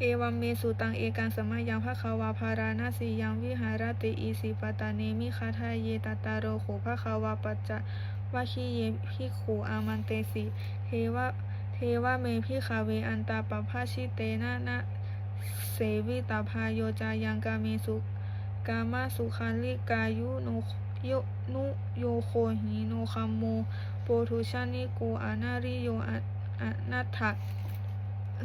เอวัมเมสุตังเอกังสมัยยังภคะวาภารานาสียังวิหารติอีสิปตาเนมิคาทายเยตตาโรโขภคะวาปัจจะวะคีเยพิขูอามันเตสิเทวะเทวะเมพิคาเวอันตาปภาชิเตนะนะเสวิตาพาโยจายังกาเมสุกามาสุขันลิกายุโนโยนุโยโคหิโนคัมโมโปทุชานิโกอานาริโยอนัตถะ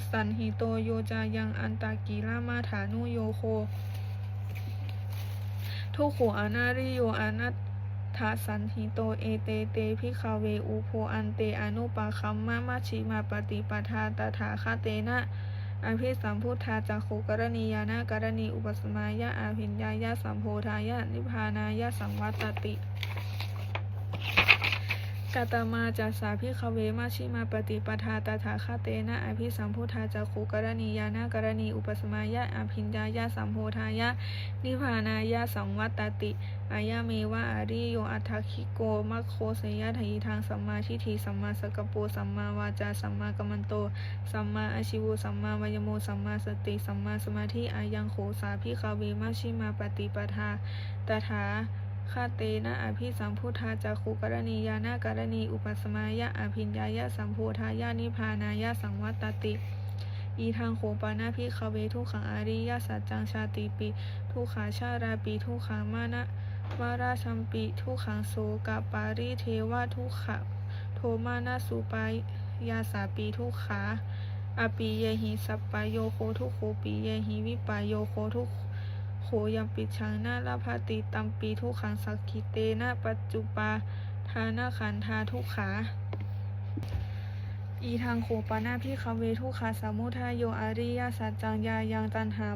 สันหิโตโยจายังอันตากีรามาฐานุโยโค ทุกขอนาริโยอนัตถาสันหิโตเอเตเตพิคาเวอุโพอันเตอนุปาคัมมามาชิมาปฏิปทาตถาคาเตนะอภิสัมพุทธาจักขุกรณียานากรณีอุปสมายะอาภิญญายะสัมโพธายะนิพพานายะสังวัตติ กาตมาจัสสาพิคเวมาชิมาปฏิปทาตถาคาเตนะอภิสัมพุทธาจักขุกรณียานากรณีอุปสมายะอภิญญายะสัมโพธายะ นิพพานายะสังวัตติอายะเมวะอาริโยอัตถคิโกมัคโคสยะถีทางสัมมาทิฏฐิสัมมาสกปโปสัมมาวาจาสัมมากัมมันโต สัมมาอาชิวสัมมาวายโมสัมมาสติ สัมมาสมาธิอายังโขสาพิคาเวมัชชิมาปฏิปทาตถา คาเตนะอภิสัมพุทธาจักขุกรณียานากรณีอุปสมายะอภิญญายะสัมโพธายะนิพพานายะสังวัตติ อีทางโขปานาพิคเวทุขังอาริยสัจจังชาติปีทุขาชาราปีทุขามานะมาราชัมปีทุขังโสกปาริเทวะทุขะโทมานาสุปายาสาปีทุขาอปีเยหิสัปปายโยโคทุโขปีเยหิวิปายโยโคทุกโขยัมปิชังนาลาภาติตัมปีทุกขังสักขิเตนะปัจจุปาทานาขันธาทุกขา อีทางโขปานาพิคเวทุกขาสามุทายโยอาริยสัจจังยายังตันหา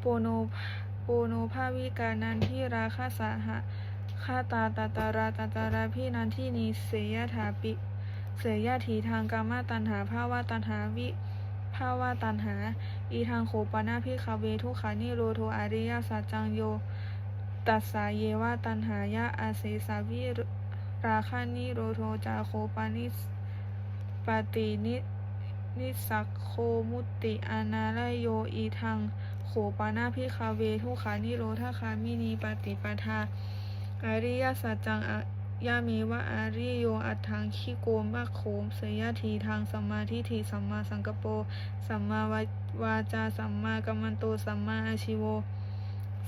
โปโนโปโนภาวิกานันที่ราคาสาหะคาตาตาตาราตาตาราพี่นันที่นีเสยถาปิ เสยถีทางกามาตันหาภาวะตันหาวิ ภาวะตันหา อีทางโขปานาพิคาเวทุขานิโรโทอาริยสัจจังโย ตัสสาเยวะตันหายะอาเสสาวิราคานิโรโทจาโคปานิสปฏินินิสักโคมุติ อนาลโย อีทัง โขปานาพิคาเวทุขานิโรธาคามินีปฏิปทาอาริยสัจจังอ ยามีวะอาริโยอัตถังคิโกมะโขมเสยทีทางสัมมาทิฏฐิสัมมาสังกปรสัมมาวาวาจาสัมมากัมมันโตสัมมาอาชิโว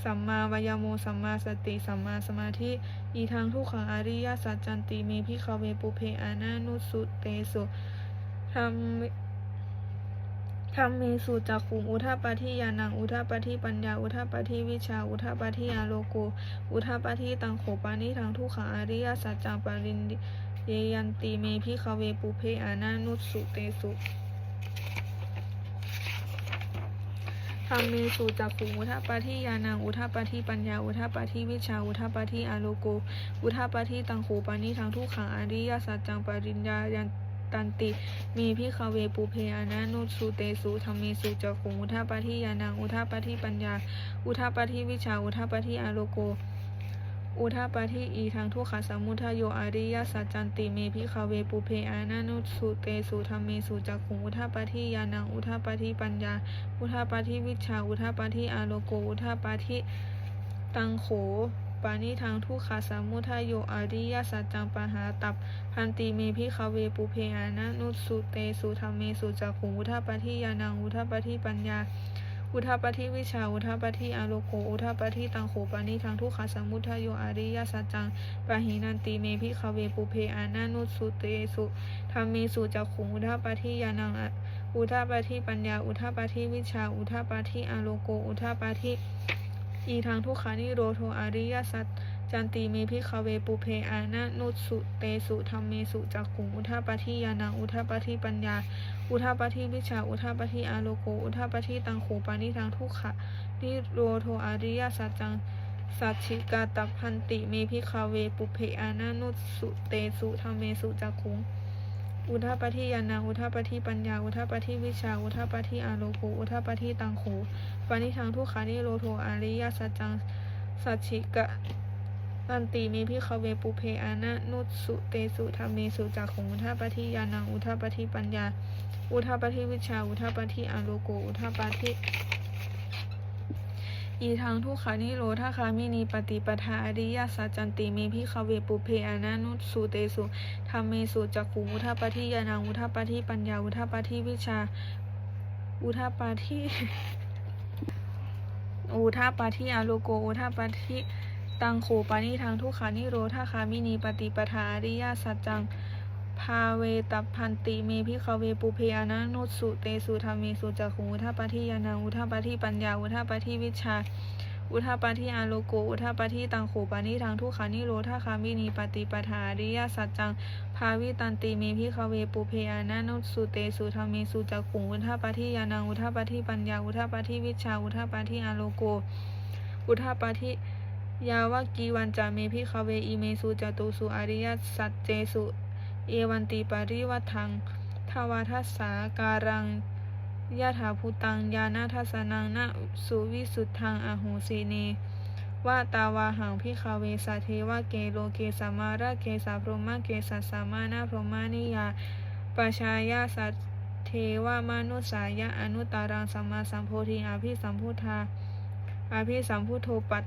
สัมมาวายโมสัมมาสติสัมมาสมาธิ อีทางทุกขังอริยสัจจันติเมพิคาเวปุเพอานานุสุเตสุธรรม ธรรมเมสุจักขุงอุทาปาทิยานังอุทาปาทิปัญญาอุทาปาทิวิชาอุทาปาทิอาโลโกอุทาปาทิตังโขปานิทางทุกขังอริยสัจจังปารินเยยันติเมพิคเวปุเพอานานุสุเตสุธรรมเมสุจักขุงอุทาปาทิยานังอุทาปาทิปัญญาอุทาปาทิวิชาอุทาปาทิอาโลโกอุทาปาทิตังโขปานิทางทุกขังอริยสัจจังปริญญายันตั นติ มีพิคเวปุเพอานานุสุเตสุธรรมเมสุจักขุงอุทาปาทิยานังอุทาปาทิปัญญา อุทาปาทิวิชา อุทาปาทิอาโลโก อุทาปาทิอีทางทุกขาสมุทโยอริยสัจจันติเมพิคเวปุเพอานานุสุเตสุธรรมเมสุจักขุงอุทาปาทิยานังอุทาปาทิปัญญา อุทาปาทิวิชา อุทาปาทิอาโลโก อุทาปาทิตังโข ปานิทางทุขาสามุทโยอริยสัจจังปหาตับพันติเมพิคาเวปุเพอานะนุสุเตสุธรรมเมสุจักขุงุทปาทิยานังอุทปาทิปัญญาอุทาปาทิวิชาอุทาปาทิอาโลโกอุทาปาทิตังโขปานิทางทุกขาสามุทโยอริยสัจจังปะหินันติเมพิคาเวปุเพอานะนุสุเตสุธรรมเมสุจักขุงอุทาปาทิยานังอุทาปาทิปัญญาอุทาปาทิวิชาอุทาปาทิอาโลโกอุทาปาทิ อีทางทุกขานิโรโทอาริยสัจจันติเมพิคาเวปุเพอานะนุสุเตสุธรรมเมสุจักขุงอุทาปทิยานังอุทาปทิปัญญา อุทาปทิวิชา อุทาปทิอาโลโก อุทาปทิตังโขปานิทางทุกขะนิโรโทอาริยสัจจังสัจฉิกาตพันติเมพิคาเวปุเพอานานุสุเตสุธรรมเมสุจักขุง อุทาปาทิยานังอุทาปาทิปัญญา อุทาปาทิวิชา อุทาปาทิอาโลโกอุทาปาทิตังโขปานิทางทุกขานิโรโทอริยสัจจังสัจฉิกะตันติเมพิคเวปุเพอานะนุสุเตสุธรรมเมสุจักขุงอุทาปทิยานังอุทาปทิปัญญา อุทาปฏิวิชชา อุทาปฏิอาโลโกอุทาปฏิ อีทางทุกขานิโรธาคามินีปฏิปทาอริยสัจจันติเมพิขเวปุเพอนานุสุเตสุธรรมเมสุจักขุอุทาปฏิยานังอุทาปฏิปัญญาอุทาปฏิวิชาอุทาปฏิอุทาปาทิอาโลโกอุทาปาทิตังโขปานิทางทุกขานิโรธาคามินีปฏิปทาอริยสัจจัง ภาเวตัพพันติเมพิขเวปุเพอานานุสุเตสุธรรมเมสุจักขุอุทาปาทิยานังอุทาปาทิปัญญาอุทาปาทิวิชา อุทาปาทิอาโลโกอุทาปาทิตังโขปานิทางทุขานิโรธาคามินีปฏิปทาริยสัจจังภาวิตันติเมพิขเวปุเพอานานุสุเตสุธรรมเมสุจักขุอุทาปาทิยานังอุทาปาทิปัญญาอุทาปาทิวิชาอุทาปาทิอาโลโกอุทาปาทิยาวกีวันจาเมพิคเวอิเมสุจตุสุอริยสัจเจสุ เอวันติปริวัทังทวาทัสสาการังยะถาภูตังยานาทัสนังนะสุวิสุทธังอโหสีเนว่าตาวาหังพิคาเวสาเทวะเกโลเกสามาระเกสาพรหมะเกสัสามานาพรหมานิยาปชายาสัตเทวมนุสายะอนุตารังสัมมาสัมโพธิอาภิสัมพุทธาอาภิสัมพุทโธปัต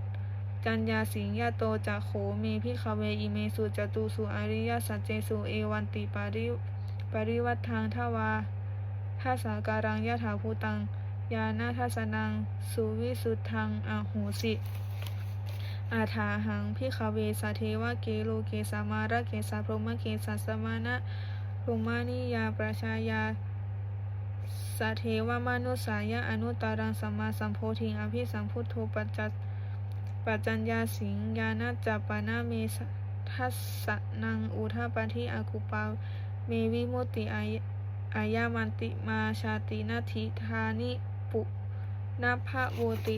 จัญญาสิงยาโตจะโขเมพิคเวอิเมสุจตุสุอริยสัจเจสุเอวันติปาริปริวัตทางทวาทัสสาการังยะถาภูตัง ยานาทัสนัง สุวิสุทธังอโหสิ อาถาหังพิคเวสาเทวะเกโลเกสามาระเกสาพรหมเกสาสมานะพรหมานิยาประชายาสาเทวมนุสายะอนุตารังสัมมาสัมโพธิอภิสัมพุทโธปัจจัต ปัจจัญญาสิงญาณจัปปานาเมสทัสสนังอุทาปทิอากุปาเมวิโมติอายอายามันติมาชาตินาทิธานิปุนาภะโวติ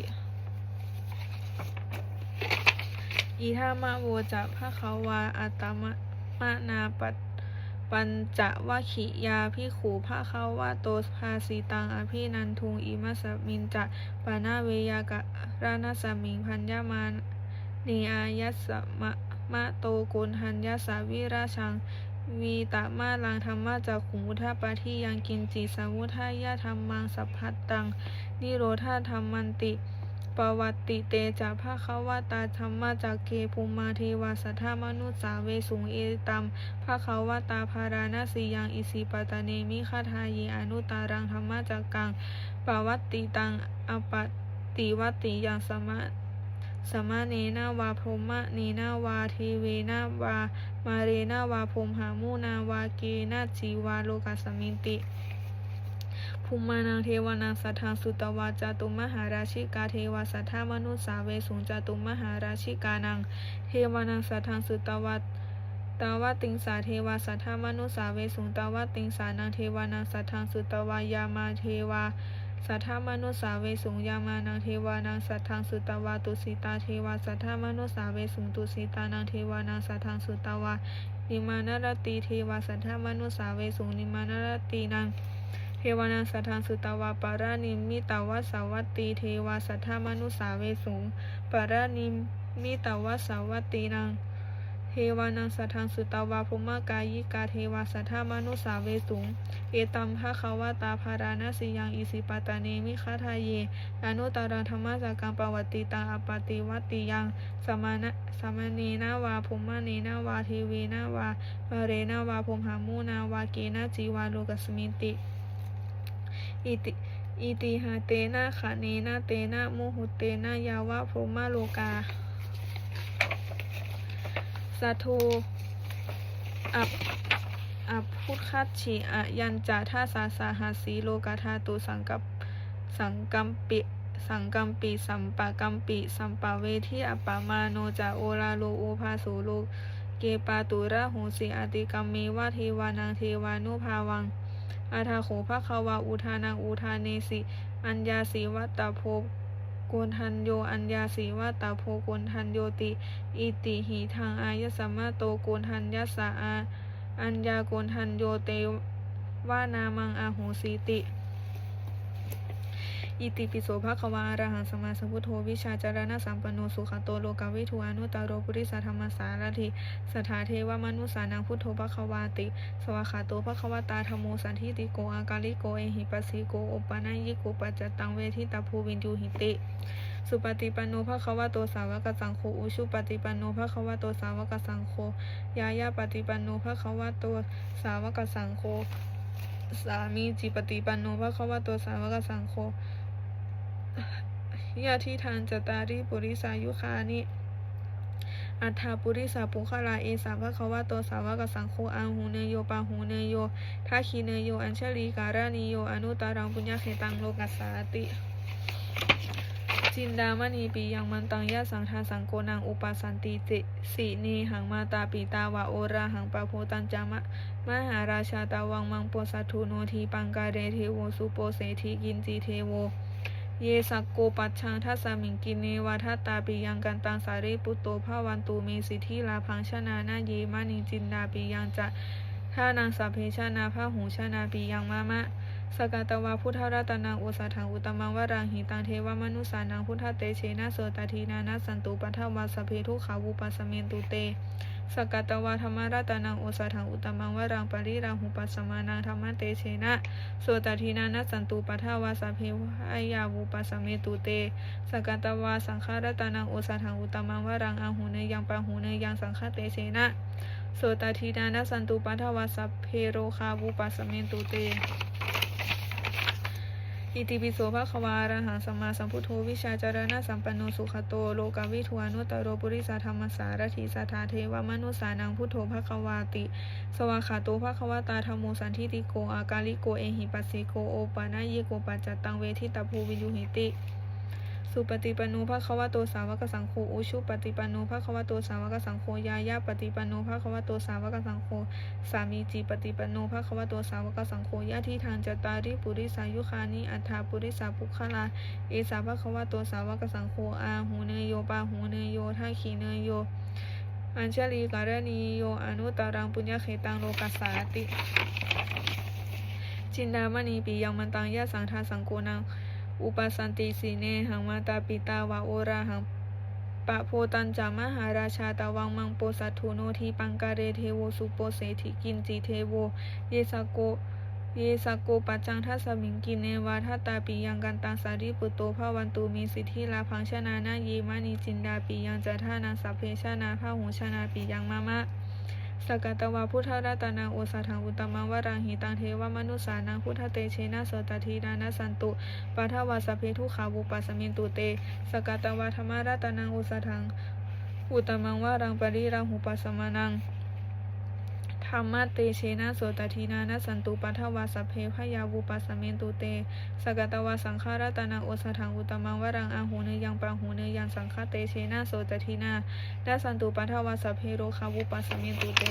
อีทามะโวจะภะคะวาอัตตมะมะนาปัต ปัญจวัคคิยาพิขูภาคาวาโตภาสีตังอภินันทุงอิมัสมินจะปานาเวยากะรานาสมิงพัญญามานเนอายัสะมะมะโตโกนหันยสาวิราชังวีตะมาลังธรรมะจากขุมุทาปาทิยังกินจิสามุทายะธรรมังสัพพัตตัง นิโรธาธรรมันติ ปวัตติเตจะภาคะวะตาธรรมจากเกภูมาเทวาสัทธามนุสสาเวสุงเอตัมภาคะวะตาภาราณสียังอิสิปตะเนมิคาทายีอนุตารังธรรมจักกังปวัตติตังอปติวัตติยังสมะสมะเนนาวาพรมะเนนาวาเทเวนาวา มาเรนาวาพรมหามูนาวาเกนาจีวาโลกัสสมินติ ภูมานังเทวานังสัทธังสุตวาจาตุมหาราชิกาเทวาสัทธามนุสาเวสุงจาตุมหาราชิกานังเทวานังสัทธังสุตวาตาวติงสาเทวาสัทธามนุสาเวสุงตาวติงสานังเทวานังสัทธังสุตวายามาเทวาสัทธามนุสาเวสุงยามานังเทวานังสัทธังสุตวาตุสิตาเทวาสัทธามนุสาเวสุงตุสิตานังเทวานังสัทธังสุตวานิมานรตีเทวาสัทธามนุสาเวสุงนิมานรตีนัง เทวานังสัทธังสุตวาปารานิมิตาวสาวัตตีเทวาสัทธามนุสาเวสุงปารานิมิตาวสาวัตตีนังเทวานังสัทธังสุตาวาภุมากายิกาเทวาสัทธามนุสาเวสุง เอตัมภะคะวตาภาราณสียังอิสิปตาเนมิคาทาเยอนุตตรังธรรมะจากกังปวัตติตังอปติวัตติยังสมานะสมเนนาวาภุมะเนนาวาเทเวนาวาปะเรนาวาภุมหามูนาวาเกนะจีวาโลกัสมินติ อิติอิติหาเตนะขะเนนะเตนะโมหุเตนะยาวะพรหมโลกาสัทโทอับอับพุทคัตฉิอะยันจะท่าสาสาหาสีโลกาธาตุสังกับสังกัมปิสังกัมปิสัมปะกัมปิสัมปะเวทีอัปปะมาโนจะโอลาโลโอภาสุโลเกปาตุระโหสิอติกัมเมวะเทวานังเทวานุภาวัง อาทาโขภควาอุทานังอุทานเนสิ อัญญาสีวัตตาโพโกนทันโย อัญญาสีวัตตาโพโกนทันโยติ อิติหิทางอายสัมมาโตโกนทันยัสสาอาอัญญาโกนทันโยเตวานามังอาหูสีติ อิติปิโสภะควาอรหังสมาสัมพุทโธวิชาจารณะสัมปันโนสุขโตโลกาวิทูอนุตตรโรปุริสธรรมสารถิสถาเทวมนุสานังพุทโธภะควาติ สวาขาโตภะควตาธโมสันทิติโกอากาลิโกเอหิปัสสิโกโอปนายิโกปัจจตังเวทิตาภูวินยูหิติสุปฏิปันโนภะควะโตสาวกสังโฆอุชุปฏิปันโนภะควะโตสาวกสังโฆยายาปฏิปันโนภะควะโตสาวกสังโฆสามีจิปฏิปันโนภะควะโตสาวกสังโฆ ยะทิทานจตาริปุริสายุคานิอัฏฐาปุริสาปุคลาเอสาภะคะวะโตสาวกสังโฆอาหูเนโยปาหูเนโยทัคคีเนโย อัญชลีการานิโย อนุตารังปุญญาเขตังโลกัสสาติจินดามณีปียังมันตังยะสังทาสังโกนังอุปสันติติสีนีหังมาตาปีตาวาโอราหังปะโพตัญจามะมหาราชาตาวังมังโปสัตถุโนทีปังกาเรเทโวสุโปเสทีกินจีเทโว เยสักโกปัชชังทัสมิงกินเนวาทัตตาปิยังกันตังสารีปุตโตภาวันตูเมสิทธิลาพังชนานาเยมานิจินดาปิยังจะท่านางสัพเพชนาพาหูชนาปิยังมามะ สกตวาพุทธรัตนังอุสาทังอุตมังวรังหิตังเทวมนุสานังพุทธเตเชนะโสตทีนานะสันตุปัทวาสเพทุขาวุปัสเมนตุเตสกตวาธรรมรัตนังอุสาทังอุตมังวรังปริรังหุปัสมานังธรรมเตเชนะโสตทีนานะสันตุปัทวาสเพหายาวุปัสเมตุเตสกตวาสังฆรัตนังอุสาทังอุตมังวรังอาหูเนยังปะหูเนยังสังฆเตเชนะโสตทีนานะสันตุปัทวาสเพโรคาวุปัสสเมนตุเต อิติปิโสภะควาระหังสัมมาสัมพุทโธวิชาจารณะสัมปันโนสุขโตโลกาวิทวานุตตรโรปุริสธรรมสารถีสัทธาเทวมนุสานังพุทโธภควาติ สวาขาโตภะคะวตาธรรมโมสันทิติโก อากาลิโกเอหิปัสสิโกโอปานายโกปัจจตังเวทิตาภูวิยุหิติ สุปฏิปันโนภะควะโตสาวกสังโฆอุชุปฏิปันโนภะควะโตสาวกสังโฆยายาปฏิปันโนภะควะโตสาวกสังโฆสามีจิปฏิปันโนภะควะโตสาวกสังโฆยะทิทางจตาริปุริสายุคานิอัฏฐาปุริสาปุคลาเอสาภะควะโตสาวกสังโฆอาหูเนโยปาหูเนโยทัคขีเนโย อัญชลีการณีโยอนุตารังปุญญเขตังโลกัสสาติจินดามณีปียังมันตังยะสังทาสังโกนัง อุปสันติสีเนหังมาตาปิตาวาโอราหังปะโพตัญจามหาราชาตาวังมังโปสัตถุโนทีปังการเรเทโวสุโปเสถิกินจีเทโว เยสโก เยสโกปัจจังทัสมิงกินเนวาทัตตาปิยังกันตังสาริปุตโตภาวันตูมีสิทธิลาพังชนานาเยมานิจินดาปิยังจัทานาสัพเพชนาภาหูชนาปิยังมามะ สกตวาพุทธรัตนังโอสาทังอุตมังวรังหิตังเทวมนุสานังพุทธเตเชนะโสตทีนานสันตุปัทวาสเพทุขาวุปัสสมินตุเต สกตวาธรรมรัตนังโอสาทังอุตมังวรังปริรังหุปัสมานัง ธรรมะเตเชนะโสตทีนานะสันตุปัทวาสเพพยาวุปัสเมนตุเต สกตวาสังฆรัตนาโอสาทังอุตมังวรังอาหูเนยังปังหูเนยังสังฆเตเชนะโสตทีนานาสันตุปัทวาสเพโรคาวุปัสเมนตุเต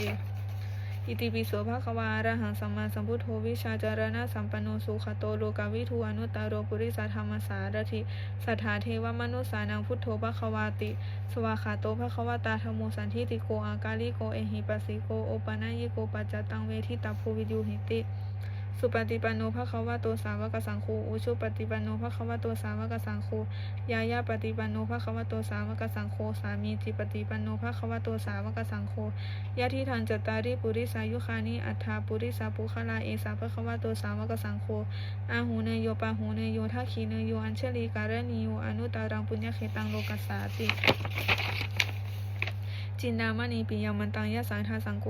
อิติปิโสภะคะวาระหังสัมมาสัมพุทโธวิชาจารณะสัมปันโนสุขโตโลกาวิทูอนุตตรโรปุริสธรรมสารถิสัทธาเทวมนุสานังพุทโธภะคะวาติ สวาขาโตภะคะวตาธรรมโมสันทิติโกอากาลิโกเอหิปัสสิโกโอปานายิโกปัจจตังเวทิตาภูวิยูหิติ สุปฏิปันโนภะควะโตสาวกสังโฆอุชุปฏิปันโนภะควะโตสาวกสังโฆยายาปฏิปันโนภะควะโตสาวกสังโฆสามีจิปฏิปันโนภะควะโตสาวกสังโฆยะทิทันจตาริปุริสายุคานิอัฏฐาปุริสาปุคลาเอสาภะควะโตสาวกสังโฆอาหูเนโยปาหูเนโยทัคขีเนโยอัญเชลีการณีโยอนุตารังปุญญเขตังโลกัสสาติจินดามณีปิยมันตังยะสังทาสังโฆ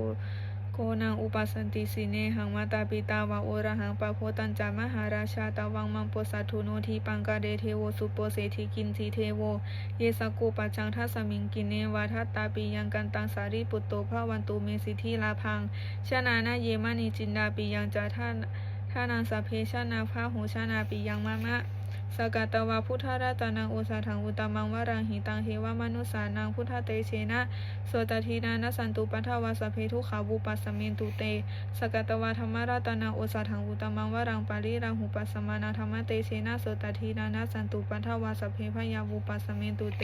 โกนังอุปสันติสีเนหังมาตาปิตาวาโอระหังปะโพตัญจามหาราชาตาวังมังโปสัตถุโนทีปังกาเดเทโวสุโปเสธิกินจีเทโว เยสกโกปัจจังทัสมิงกินเนวาทัตตาปิยังกันตังสารีปุตโตภาวันตุเมสิทธิลาพังชนานาเยมานิจินดาปิยังจาท่านท่านังสัพเพชนาภาหูชนาปิยังมะมะ สกตวาพุทธรัตนังโอสาทังอุตมังวรังหิตังเทวมนุสานังพุทธเตเชนะโสตทีนานะสันตุปัทวาสเพทุขาวุปัสสมินตุเตสกตวาธรรมรัตนังโอสาทังอุตมังวรังปาริรังหุปัสสมานาธรรมเตเชนะโสตทีนานะสันตุปัทวาสพเพพยาวุปัสสมินตุเต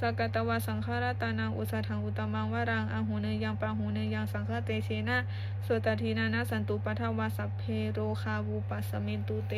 สกตวาสังฆรัตนังอุสาทังอุตมังวรังอาหูเนยังปาหูเนยังสังฆเตเชนะโสตทีนานะสันตุปัทวาสพเพโรคาวุปัสสมินตุเต